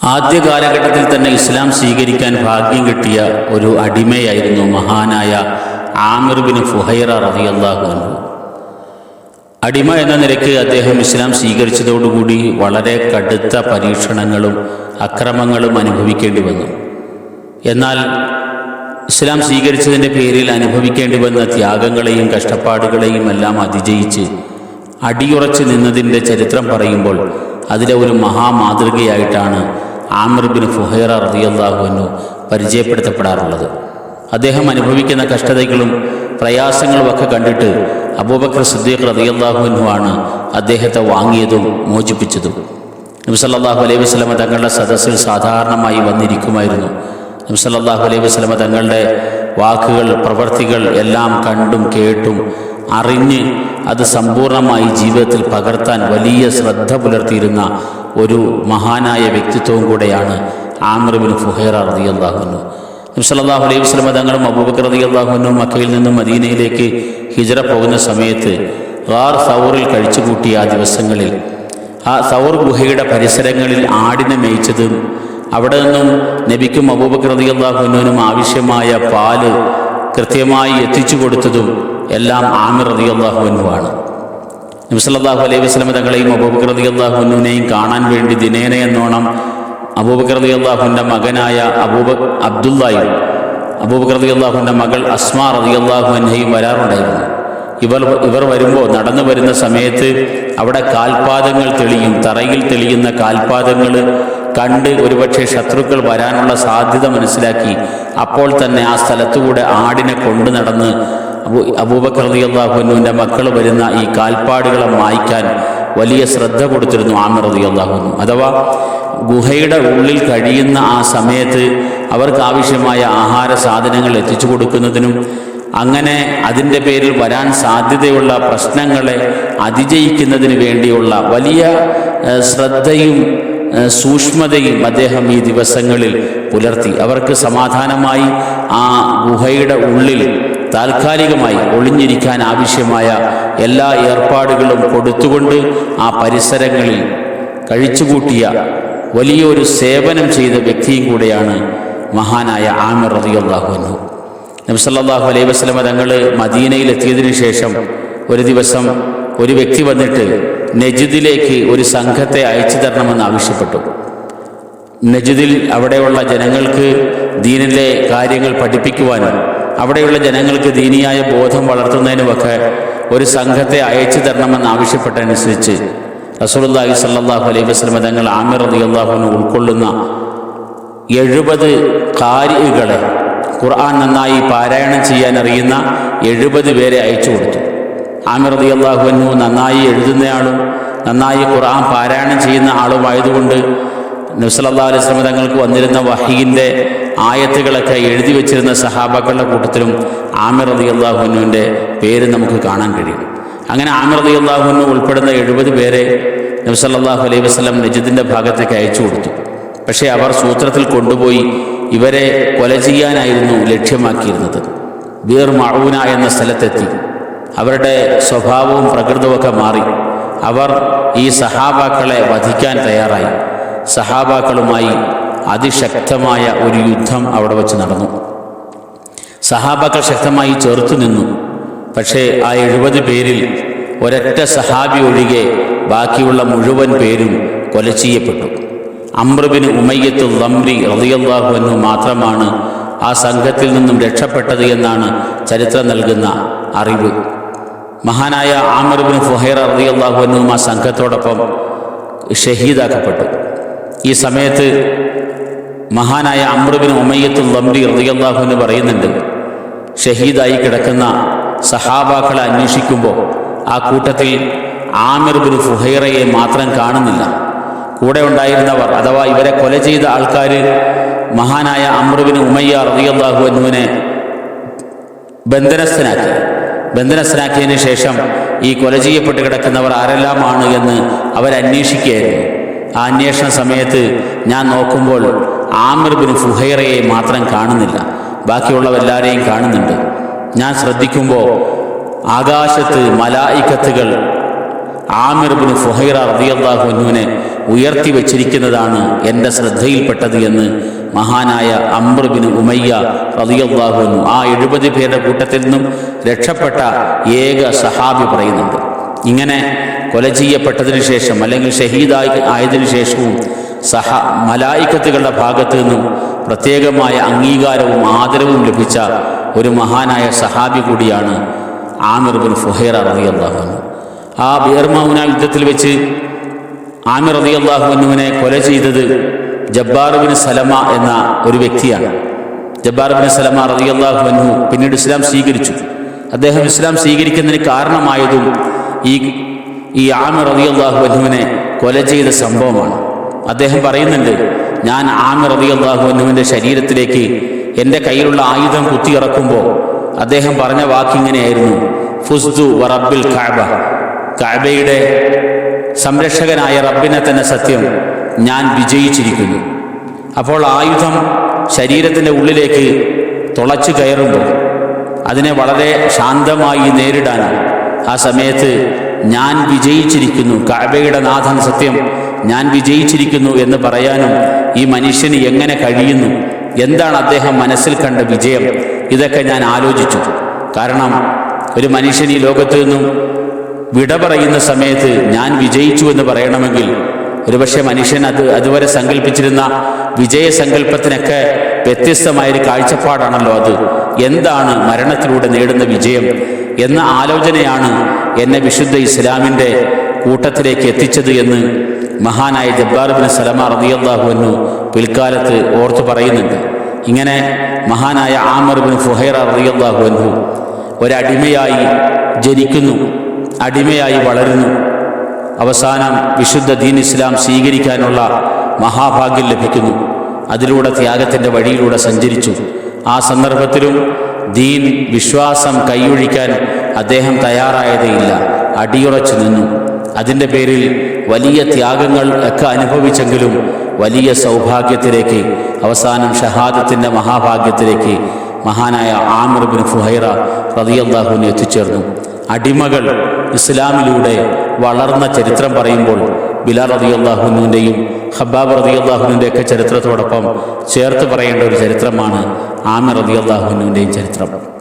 ആദ്യ കാലഘട്ടത്തിൽ തന്നെ ഇസ്ലാം സ്വീകരിക്കാൻ ഭാഗ്യം കിട്ടിയ ഒരു അടിമയായിരുന്നു മഹാനായ ആമിർ ബിൻ ഫുഹൈറ റളിയല്ലാഹു അൻഹു. അടിമ എന്ന നിലയ്ക്ക് അദ്ദേഹം ഇസ്ലാം സ്വീകരിച്ചതോടുകൂടി വളരെ കടുത്ത പരീക്ഷണങ്ങളും അക്രമങ്ങളും അനുഭവിക്കേണ്ടി വന്നു. എന്നാൽ ഇസ്ലാം സ്വീകരിച്ചതിന്റെ പേരിൽ അനുഭവിക്കേണ്ടി വന്ന ത്യാഗങ്ങളെയും കഷ്ടപ്പാടുകളെയും എല്ലാം അതിജയിച്ച് അടിയുറച്ച് നിന്നതിന്റെ ചരിത്രം പറയുമ്പോൾ അതിലെ ഒരു മഹാമാതൃകയായിട്ടാണ് ആമിർ ബിൻ ഫുഹൈറ റളിയല്ലാഹു പരിചയപ്പെടുത്തപ്പെടാറുള്ളത്. അദ്ദേഹം അനുഭവിക്കുന്ന കഷ്ടതകളും പ്രയാസങ്ങളും ഒക്കെ കണ്ടിട്ട് അബൂബക്കർ സിദ്ദീഖ് റളിയല്ലാഹു ആണ് അദ്ദേഹത്തെ വാങ്ങിയതും മോചിപ്പിച്ചതും. നബ്സല്ലാഹു അലൈഹി വസ്ലമ തങ്ങളുടെ സദസ്സിൽ സാധാരണമായി വന്നിരിക്കുമായിരുന്നു. നബ്സല്ലാഹു അലൈഹി വസ്ലമ തങ്ങളുടെ വാക്കുകൾ പ്രവൃത്തികൾ എല്ലാം കണ്ടും കേട്ടും അറിഞ്ഞ് അത് സമ്പൂർണമായി ജീവിതത്തിൽ പകർത്താൻ വലിയ ശ്രദ്ധ പുലർത്തിയിരുന്ന ഒരു മഹാനായ വ്യക്തിത്വവും കൂടെയാണ് ആമിർബിൻ ഫുഹൈറ അള്ളാഹുനു നബ്സല്ലാഹു അലൈഹി വസ്ലമ തങ്ങളും അബൂബക്കർ റളിയല്ലാഹുനും മക്കയിൽ നിന്നും മദീനയിലേക്ക് ഹിജറ പോകുന്ന സമയത്ത് ഗാർ സൗറിൽ കഴിച്ചുകൂട്ടിയ ആ ദിവസങ്ങളിൽ ആ സൗർ ഗുഹയുടെ പരിസരങ്ങളിൽ ആടിനെ മേയിച്ചതും അവിടെ നിന്നും നബിക്കും അബൂബക്കർ റളിയല്ലാഹുവിനും ആവശ്യമായ പാൽ കൃത്യമായി എത്തിച്ചു കൊടുത്തതും എല്ലാം ആമിർ റതി അള്ളാഹുനുമാണ് നബ്സല്ലാഹു അലൈഹി വസ്ലമ തങ്ങളെയും അബൂബക്കർ അള്ളാഹുനെയും കാണാൻ വേണ്ടി ദിനേന എന്നോണം അബൂബക്കർ അള്ളാഹുവിന്റെ മകനായ അബൂബ അബ്ദുല്ലായും അബൂബക്കർ അള്ളാഹുവിന്റെ മകൾ അസ്മാ റളിയല്ലാഹു അൻഹയും വരാറുണ്ടായിരുന്നു. ഇവർ ഇവർ വരുമ്പോൾ നടന്നു വരുന്ന സമയത്ത് അവിടെ കാൽപാദങ്ങൾ തെളിയും തറയിൽ തെളിയുന്ന കാൽപാദങ്ങൾ കണ്ട് ഒരുപക്ഷെ ശത്രുക്കൾ വരാനുള്ള സാധ്യത മനസ്സിലാക്കി അപ്പോൾ തന്നെ ആ സ്ഥലത്തുകൂടെ ആടിനെ കൊണ്ടു നടന്ന് അബൂ അബൂബക്കർ മക്കൾ വരുന്ന ഈ കാൽപ്പാടുകളെ മായ്ക്കാൻ വലിയ ശ്രദ്ധ കൊടുത്തിരുന്നു ആമിർ റളിയല്ലാഹുവിനു അഥവാ ഗുഹയുടെ ഉള്ളിൽ കഴിയുന്ന ആ സമയത്ത് അവർക്ക് ആവശ്യമായ ആഹാര സാധനങ്ങൾ എത്തിച്ചു കൊടുക്കുന്നതിനും അങ്ങനെ അതിന്റെ പേരിൽ വരാൻ സാധ്യതയുള്ള പ്രശ്നങ്ങളെ അതിജയിക്കുന്നതിന് വേണ്ടിയുള്ള വലിയ ശ്രദ്ധയും സൂക്ഷ്മതയും അദ്ദേഹം ഈ ദിവസങ്ങളിൽ പുലർത്തി. അവർക്ക് സമാധാനമായി ആ ഗുഹയുടെ ഉള്ളിൽ താൽക്കാലികമായി ഒളിഞ്ഞിരിക്കാൻ ആവശ്യമായ എല്ലാ ഏർപ്പാടുകളും കൊടുത്തുകൊണ്ട് ആ പരിസരങ്ങളിൽ കഴിച്ചുകൂട്ടിയ വലിയൊരു സേവനം ചെയ്ത വ്യക്തിയും കൂടെയാണ് മഹാനായ ആമിർ അൻഹു. നബ്സല്ലാഹു അലൈഹി വസ്ലമ തങ്ങൾ മദീനയിലെത്തിയതിനു ശേഷം ഒരു ദിവസം ഒരു വ്യക്തി വന്നിട്ട് നജിദിലേക്ക് ഒരു സംഘത്തെ അയച്ചു തരണമെന്ന് ആവശ്യപ്പെട്ടു. നജിദിൽ അവിടെയുള്ള ജനങ്ങൾക്ക് ദീനിലെ കാര്യങ്ങൾ പഠിപ്പിക്കുവാനും അവിടെയുള്ള ജനങ്ങൾക്ക് ദീനിയായ ബോധം വളർത്തുന്നതിനുമൊക്കെ ഒരു സംഘത്തെ അയച്ചു തരണമെന്ന് ആവശ്യപ്പെട്ടതനുസരിച്ച് റസൂലുള്ളാഹി സ്വല്ലല്ലാഹു അലൈഹി വസല്ലം തങ്ങൾ ആമിർ റളിയല്ലാഹുവിന് ഉൾക്കൊള്ളുന്ന എഴുപത് കാരികളെ ഖുർആൻ നന്നായി പാരായണം ചെയ്യാൻ അറിയുന്ന എഴുപത് പേരെ അയച്ചു കൊടുത്തു. ആമിർ റളിയല്ലാഹുവിനു നന്നായി എഴുതുന്നയാളും നന്നായി ഖുർആൻ പാരായണം ചെയ്യുന്ന ആളുമായതുകൊണ്ട് നുസലല്ലാ അലൈഹി തങ്ങൾക്ക് വന്നിരുന്ന വഹീന്റെ ആയത്തുകളൊക്കെ എഴുതി വെച്ചിരുന്ന സഹാബാക്കളുടെ കൂട്ടത്തിലും ആമിർ റതി അള്ളാഹുനുവിന്റെ പേര് നമുക്ക് കാണാൻ കഴിയും. അങ്ങനെ ആമിർ റതി അള്ളാഹുനു ഉൾപ്പെടുന്ന എഴുപത് പേരെ നബ്സല്ലാഹു അലൈഹി വസ്ലം നജിദിന്റെ ഭാഗത്തേക്ക് അയച്ചു കൊടുത്തു. പക്ഷേ അവർ സൂത്രത്തിൽ കൊണ്ടുപോയി ഇവരെ കൊല ചെയ്യാനായിരുന്നു ലക്ഷ്യമാക്കിയിരുന്നത്. ബീർ മഴൂന എന്ന സ്ഥലത്തെത്തി. അവരുടെ സ്വഭാവവും പ്രകൃതവുമൊക്കെ മാറി. അവർ ഈ സഹാബാക്കളെ വധിക്കാൻ തയ്യാറായി. സഹാബാക്കളുമായി അതിശക്തമായ ഒരു യുദ്ധം അവിടെ വച്ച് നടന്നു. സഹാബാക്കൾ ശക്തമായി ചെറുത്തു നിന്നു. പക്ഷേ ആ എഴുപത് പേരിൽ ഒരൊറ്റ സഹാബി ഒഴികെ ബാക്കിയുള്ള മുഴുവൻ പേരും കൊല ചെയ്യപ്പെട്ടു. അമ്രബിന് ഉമയ്യത്ത് ലംറി റളിയല്ലാഹു എന്നു മാത്രമാണ് ആ സംഘത്തിൽ നിന്നും രക്ഷപ്പെട്ടത് എന്നാണ് ചരിത്രം നൽകുന്ന അറിവ്. മഹാനായ ആമർബിൻ ഫുഹൈറ റളിയല്ലാഹു അൻഹും ആ സംഘത്തോടൊപ്പം ഷഹീദാക്കപ്പെട്ടു. ഈ സമയത്ത് മഹാനായ അമ്രുബിൻ ഉമയ്യത്തുൽ ലംബി റളിയല്ലാഹു എന്ന് പറയുന്നുണ്ട് ഷഹീദായി കിടക്കുന്ന സഹാബാക്കളെ അന്വേഷിക്കുമ്പോൾ ആ കൂട്ടത്തിൽ ആമിർ ബിൻ ഫുഹൈറയെ മാത്രം കാണുന്നില്ല. കൂടെ ഉണ്ടായിരുന്നവർ അഥവാ ഇവരെ കൊല ചെയ്ത ആൾക്കാർ മഹാനായ അമ്രുബിൻ ഉമയ്യ റളിയല്ലാഹു എന്നുവിനെ ബന്ധനസ്ഥനാക്കി. ബന്ധനസ്ഥനാക്കിയതിന് ശേഷം ഈ കൊല ചെയ്യപ്പെട്ട് കിടക്കുന്നവർ ആരെല്ലാമാണ് എന്ന് അവരന്വേഷിക്കുകയായിരുന്നു. ആ അന്വേഷണ സമയത്ത് ഞാൻ നോക്കുമ്പോൾ ആമിർ ബിൻ ഫുഹൈറയെ മാത്രം കാണുന്നില്ല. ബാക്കിയുള്ളവരെല്ലാവരെയും കാണുന്നുണ്ട്. ഞാൻ ശ്രദ്ധിക്കുമ്പോൾ ആകാശത്ത് മലായിക്കത്തുകൾ ആമിർ ബിൻ ഫുഹൈറ റതിയല്ലാഹുവിനെ ഉയർത്തി വച്ചിരിക്കുന്നതാണ് എന്റെ ശ്രദ്ധയിൽപ്പെട്ടത് എന്ന് മഹാനായ അംർ ബിൻ ഉമയ്യ റതിയല്ലാഹുനു ആ എഴുപത് പേരുടെ കൂട്ടത്തിൽ നിന്നും രക്ഷപ്പെട്ട ഏക സഹാബി പറയുന്നുണ്ട്. ഇങ്ങനെ കൊല ചെയ്യപ്പെട്ടതിന് ശേഷം അല്ലെങ്കിൽ ഷഹീദായി ആയതിനു ശേഷവും സഹ മലായിക്കത്തുകളുടെ ഭാഗത്തു നിന്നും പ്രത്യേകമായ അംഗീകാരവും ആദരവും ലഭിച്ച ഒരു മഹാനായ സഹാബി കൂടിയാണ് ആമിർ ബിൻ റബി റളിയല്ലാഹു ആ ബിയർമൗന യുദ്ധത്തിൽ വെച്ച് ആമിർ റബി റളിയല്ലാഹുവിനെ കൊല ചെയ്തത് ജബ്ബാർ ബിൻ സലമ എന്ന ഒരു വ്യക്തിയാണ്. ജബ്ബാർ ബിൻ സലമ റബി അൻഹു പിന്നീട് ഇസ്ലാം സ്വീകരിച്ചു. അദ്ദേഹം ഇസ്ലാം സ്വീകരിക്കുന്നതിന് കാരണമായതും ഈ ഈ ആമിർ റളിയല്ലാഹു അൻഹുവിനെ കൊല ചെയ്ത സംഭവമാണ്. അദ്ദേഹം പറയുന്നുണ്ട് ഞാൻ ആമിർ റളിയല്ലാഹു അൻഹുവിന്റെ ശരീരത്തിലേക്ക് എന്റെ കയ്യിലുള്ള ആയുധം കുത്തിയിറക്കുമ്പോൾ അദ്ദേഹം പറഞ്ഞ വാക്കിങ്ങനെയായിരുന്നു ഫുസ്ദു വറബിൽ കാബ കാബയുടെ സംരക്ഷകനായ റബ്ബിനെ തന്നെ സത്യം ഞാൻ വിജയിച്ചിരിക്കുന്നു. അപ്പോൾ ആയുധം ശരീരത്തിന്റെ ഉള്ളിലേക്ക് തുളച്ചു കയറുമ്പോൾ അതിനെ വളരെ ശാന്തമായി നേരിടാൻ ആ സമയത്ത് ഞാൻ വിജയിച്ചിരിക്കുന്നു. കഅബയുടെ നാഥൻ സത്യം ഞാൻ വിജയിച്ചിരിക്കുന്നു എന്ന് പറയാനും ഈ മനുഷ്യന് എങ്ങനെ കഴിയുന്നു? എന്താണ് അദ്ദേഹം മനസ്സിൽ കണ്ട വിജയം? ഇതൊക്കെ ഞാൻ ആലോചിച്ചു. കാരണം ഒരു മനുഷ്യൻ ഈ ലോകത്തു നിന്നും വിട പറയുന്ന സമയത്ത് ഞാൻ വിജയിച്ചു എന്ന് പറയണമെങ്കിൽ ഒരുപക്ഷെ മനുഷ്യൻ അത് അതുവരെ സങ്കല്പിച്ചിരുന്ന വിജയസങ്കല്പത്തിനൊക്കെ വ്യത്യസ്തമായൊരു കാഴ്ചപ്പാടാണല്ലോ അത്. എന്താണ് മരണത്തിലൂടെ നേടുന്ന വിജയം എന്ന ആലോചനയാണ് എന്നെ വിശുദ്ധ ഇസ്ലാമിന്റെ കൂട്ടത്തിലേക്ക് എത്തിച്ചത് എന്ന് മഹാനായ ജബ്ബാർ ബിൻ സലമ റളിയല്ലാഹു അൻഹു പിൽക്കാലത്ത് ഓർത്തു പറയുന്നുണ്ട്. ഇങ്ങനെ മഹാനായ ആമർ ബിൻ ഫുഹൈറ റളിയല്ലാഹു അൻഹു ഒരടിമയായി ജനിക്കുന്നു അടിമയായി വളരുന്നു. അവസാനം വിശുദ്ധ ദീൻ ഇസ്ലാം സ്വീകരിക്കാനുള്ള മഹാഭാഗ്യം ലഭിക്കുന്നു. അതിലൂടെ ത്യാഗത്തിന്റെ വഴിയിലൂടെ സഞ്ചരിച്ചു. ആ സന്ദർഭത്തിലും ദീൻ വിശ്വാസം കൈയൊഴിക്കാൻ അദ്ദേഹം തയ്യാറായതേയില്ല അടിയുറച്ചു നിന്നു. അതിന്റെ പേരിൽ വലിയ ത്യാഗങ്ങൾ ഒക്കെ അനുഭവിച്ചെങ്കിലും വലിയ സൗഭാഗ്യത്തിലേക്ക് അവസാനം ഷഹാദത്തിന്റെ മഹാഭാഗ്യത്തിലേക്ക് മഹാനായ ആമിർ ബിൻ ഫുഹൈറ റതിയല്ലാഹുവിനെ എത്തിച്ചേർന്നു. അടിമകൾ ഇസ്ലാമിലൂടെ വളർന്ന ചരിത്രം പറയുമ്പോൾ ബിലാൽ അള്ളാഹുനുവിന്റെയും ഹബ്ബാബ് റതി അള്ളാഹുവിന്റെയൊക്കെ ചരിത്രത്തോടൊപ്പം ചേർത്ത് പറയേണ്ട ഒരു ചരിത്രമാണ് ആമിർ റതിയല്ലാഹുവിന്റെയും ചരിത്രം.